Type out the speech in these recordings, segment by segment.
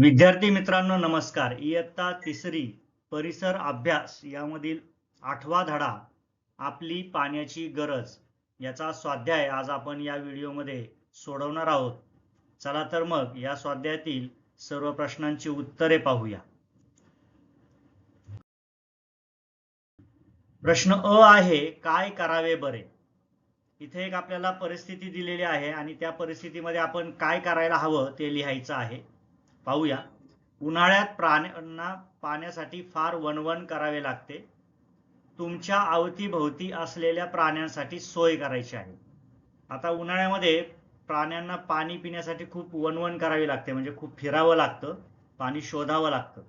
विद्यार्थी मित्रांनो नमस्कार. इयत्ता तिसरी परिसर अभ्यास यामधील आठवा धडा आपली पाण्याची गरज याचा स्वाध्याय आज आपण या व्हिडिओमध्ये सोडवणार आहोत. चला तर मग या स्वाध्यायातील सर्व प्रश्नांची उत्तरे पाहूया. प्रश्न अ आहे काय करावे बरे? इथे एक आपल्याला परिस्थिती दिलेली आहे आणि त्या परिस्थितीमध्ये आपण काय करायला हवं ते लिहायचं आहे. पाहूया. उन्हाळ्यात प्राण्यांना पाण्यासाठी फार वणवण करावे लागते. तुमच्या अवतीभोवती असलेल्या प्राण्यांसाठी सोय करायची आहे. आता उन्हाळ्यामध्ये प्राण्यांना पाणी पिण्यासाठी खूप वणवण करावी लागते म्हणजे खूप फिरावं लागतं पाणी शोधावं लागतं.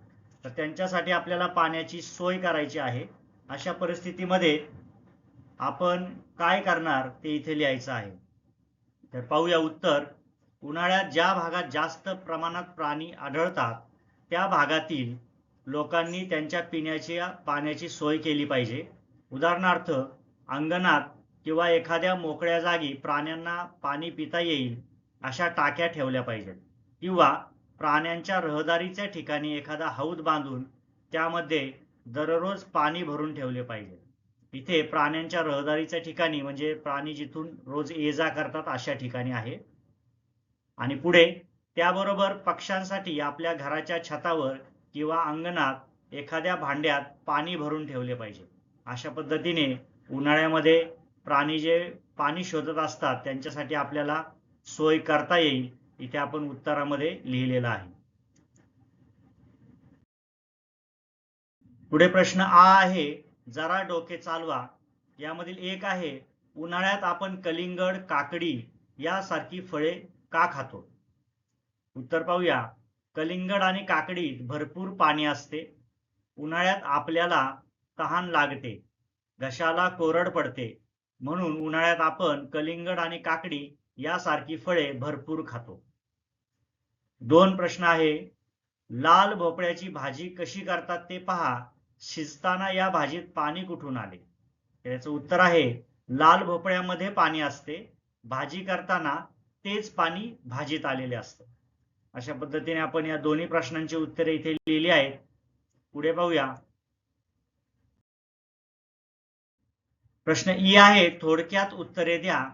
तर त्यांच्यासाठी आपल्याला पाण्याची सोय करायची आहे. अशा परिस्थितीमध्ये आपण काय करणार ते इथे लिहायचं आहे. तर पाहूया उत्तर. उन्हाळ्यात ज्या भागात जास्त प्रमाणात प्राणी आढळतात त्या भागातील लोकांनी त्यांच्या पिण्याच्या पाण्याची सोय केली पाहिजे. उदाहरणार्थ अंगणात किंवा एखाद्या मोकळ्या जागी प्राण्यांना पाणी पिता येईल अशा टाक्या ठेवल्या पाहिजेत. किंवा प्राण्यांच्या रहदारीच्या ठिकाणी एखादा हौद बांधून त्यामध्ये दररोज पाणी भरून ठेवले पाहिजे. इथे प्राण्यांच्या रहदारीच्या ठिकाणी म्हणजे प्राणी जिथून रोज ये जा करतात अशा ठिकाणी आहे. आणि पुढे त्याबरोबर पक्ष्यांसाठी आपल्या घराच्या छतावर किंवा अंगणात एखाद्या भांड्यात पाणी भरून ठेवले पाहिजे. अशा पद्धतीने उन्हाळ्यामध्ये प्राणी जे पाणी शोधत असतात त्यांच्यासाठी आपल्याला सोय करता येईल इथे आपण उत्तरामध्ये लिहिलेलं आहे. पुढे प्रश्न आ आहे जरा डोके चालवा. यामधील एक आहे उन्हाळ्यात आपण कलिंगड काकडी यासारखी फळे का खातो? उत्तर पाहूया. कलिंगड आणि काकडीत भरपूर पाणी असते. उन्हाळ्यात आपल्याला तहान लागते. घशाला कोरड पडते. म्हणून उन्हाळ्यात आपण कलिंगड आणि काकडी यासारखी फळे भरपूर खातो. दोन प्रश्न आहे. लाल भोपळ्याची भाजी कशी करतात ते पहा. शिजताना या भाजीत पाणी कुठून आले? याचं उत्तर आहे. लाल भोपळ्यामध्ये पाणी असते. भाजी करताना तेच पाणी भाजीत आलेले असतं. अशा पद्धतीने आपण या दोन्ही प्रश्नांची उत्तरे इथे लिहिली आहेत. पुढे पाहूया. प्रश्न ई आहे थोडक्यात उत्तरे द्या.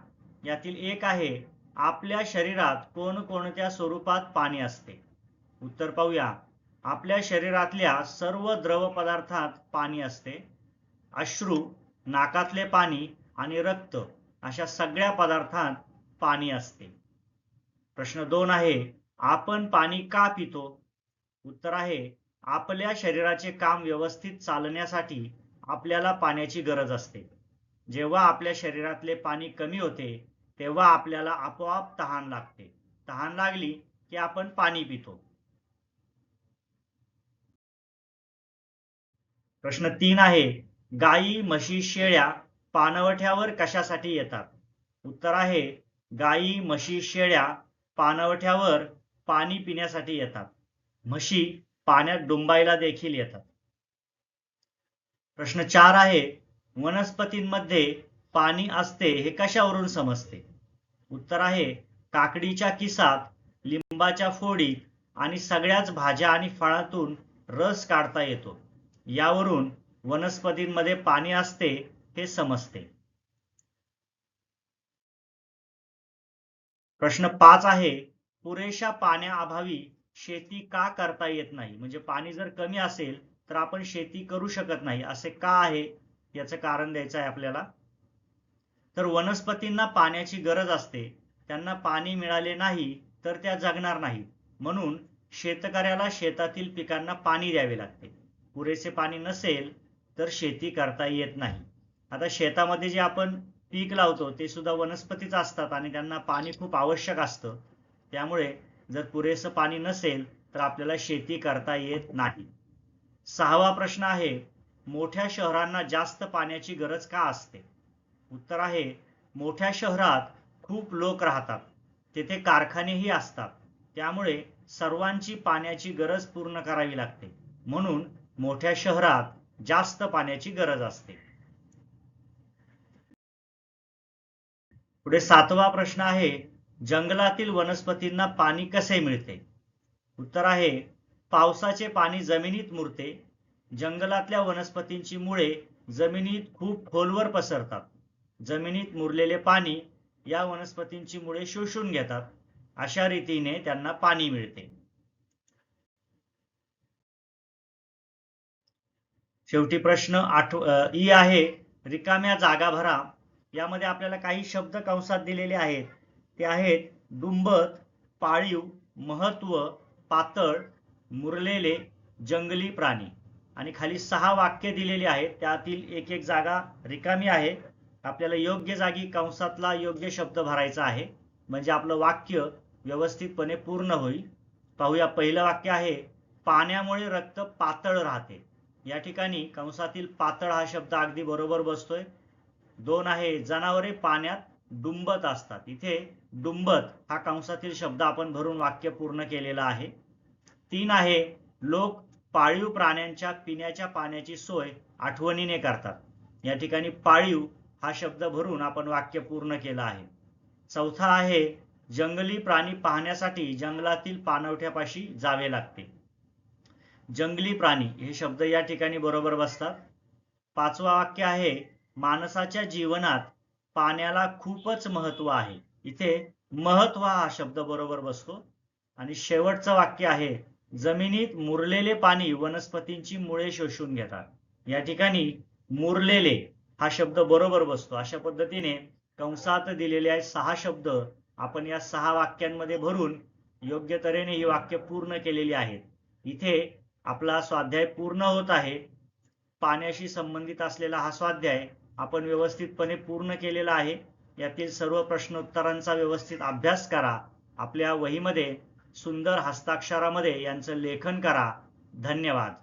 यातील एक आहे आपल्या शरीरात कोणकोणत्या स्वरूपात पाणी असते? उत्तर पाहूया. आपल्या शरीरातल्या सर्व द्रव पदार्थात पाणी असते. अश्रू नाकातले पाणी आणि रक्त अशा सगळ्या पदार्थात पाणी असते. प्रश्न दोन आहे आपण पाणी का पितो? उत्तर आहे आपल्या शरीराचे काम व्यवस्थित चालण्यासाठी आपल्याला पाण्याची गरज असते. जेव्हा आपल्या शरीरातले पाणी कमी होते तेव्हा आपल्याला आपोआप तहान लागते. तहान लागली की आपण पाणी पितो. प्रश्न तीन आहे गायी म्हशी शेळ्या पानवठ्यावर कशासाठी येतात? उत्तर आहे गायी म्हशी शेळ्या पाणवठ्यावर पाणी पिण्यासाठी येतात. म्हशी पाण्यात डुंबायला देखील येतात. प्रश्न चार आहे वनस्पतींमध्ये पाणी असते हे कशावरून समजते? उत्तर आहे काकडीच्या किसात लिंबाच्या फोडीत आणि सगळ्याच भाज्या आणि फळातून रस काढता येतो. यावरून वनस्पतींमध्ये पाणी असते हे समजते. प्रश्न पाच आहे पुरेशा पाण्याअभावी शेती का करता येत नाही? म्हणजे पाणी जर कमी असेल तर आपण शेती करू शकत नाही असे का आहे? याचं कारण द्यायचं आहे आपल्याला. तर वनस्पतींना पाण्याची गरज असते. त्यांना पाणी मिळाले नाही तर त्या जगणार नाहीत म्हणून शेतकऱ्याला शेतातील पिकांना पाणी द्यावे लागते. पुरेसे पाणी नसेल तर शेती करता येत नाही. आता शेतामध्ये जे आपण पीक लावतो ते सुद्धा वनस्पतीच असतात आणि त्यांना पाणी खूप आवश्यक असतं. त्यामुळे जर पुरेसं पाणी नसेल तर आपल्याला शेती करता येत नाही. सहावा प्रश्न आहे मोठ्या शहरांना जास्त पाण्याची गरज का असते? उत्तर आहे मोठ्या शहरात खूप लोक राहतात. तेथे कारखानेही असतात. त्यामुळे सर्वांची पाण्याची गरज पूर्ण करावी लागते. म्हणून मोठ्या शहरात जास्त पाण्याची गरज असते. पुढे सातवा प्रश्न आहे जंगलातील वनस्पतींना पाणी कसे मिळते? उत्तर आहे पावसाचे पाणी जमिनीत मुरते. जंगलातल्या वनस्पतींची मुळे जमिनीत खूप खोलवर पसरतात. जमिनीत मुरलेले पाणी या वनस्पतींची मुळे शोषून घेतात. अशा रीतीने त्यांना पाणी मिळते. शेवटी प्रश्न आठ ई आहे रिकाम्या जागा भरा. यामध्ये आपल्याला काही शब्द कंसात दिलेले आहेत. ते आहेत डुंबत पाळीव महत्त्व पातळ मुरलेले जंगली प्राणी. आणि खाली सहा वाक्य दिलेली आहेत. त्यातील एक एक जागा रिकामी आहे. आपल्याला योग्य जागी कंसातला योग्य शब्द भरायचा आहे. म्हणजे आपलं वाक्य व्यवस्थितपणे पूर्ण होईल. पाहूया पहिलं वाक्य आहे पाण्यामुळे रक्त पातळ राहते. या ठिकाणी कंसातील पातळ हा शब्द अगदी बरोबर बसतोय. दोन आहे जनावरे पाण्यात डुंबत असतात. इथे डुंबत हा कंसातील शब्द आपण भरून वाक्य पूर्ण केलेला आहे. तीन आहे लोक पाळीव प्राण्यांच्या पिण्याच्या पाण्याची सोय आठवणीने करतात. या ठिकाणी पाळीव हा शब्द भरून आपण वाक्य पूर्ण केलं आहे. चौथा आहे जंगली प्राणी पाहण्यासाठी जंगलातील पाणवठ्यापाशी जावे लागते. जंगली प्राणी हे शब्द या ठिकाणी बरोबर बसतात. पाचवा वाक्य आहे माणसाच्या जीवनात पाण्याला खूपच महत्त्व आहे. इथे महत्त्व हा शब्द बरोबर बसतो. आणि शेवटचं वाक्य आहे जमिनीत मुरलेले पाणी वनस्पतींची मुळे शोषून घेतात. या ठिकाणी मुरलेले हा शब्द बरोबर बसतो. अशा पद्धतीने कंसात दिलेले आहे सहा शब्द आपण या सहा वाक्यांमध्ये भरून योग्य तऱ्हेने ही वाक्य पूर्ण केलेली आहेत. इथे आपला स्वाध्याय पूर्ण होत आहे. पाण्याशी संबंधित असलेला हा स्वाध्याय आपण व्यवस्थितपणे पूर्ण केलेला आहे. यातील सर्व प्रश्नोत्तरांचा व्यवस्थित अभ्यास करा. आपल्या वहीमध्ये सुंदर हस्ताक्षरामध्ये यांचं लेखन करा. धन्यवाद.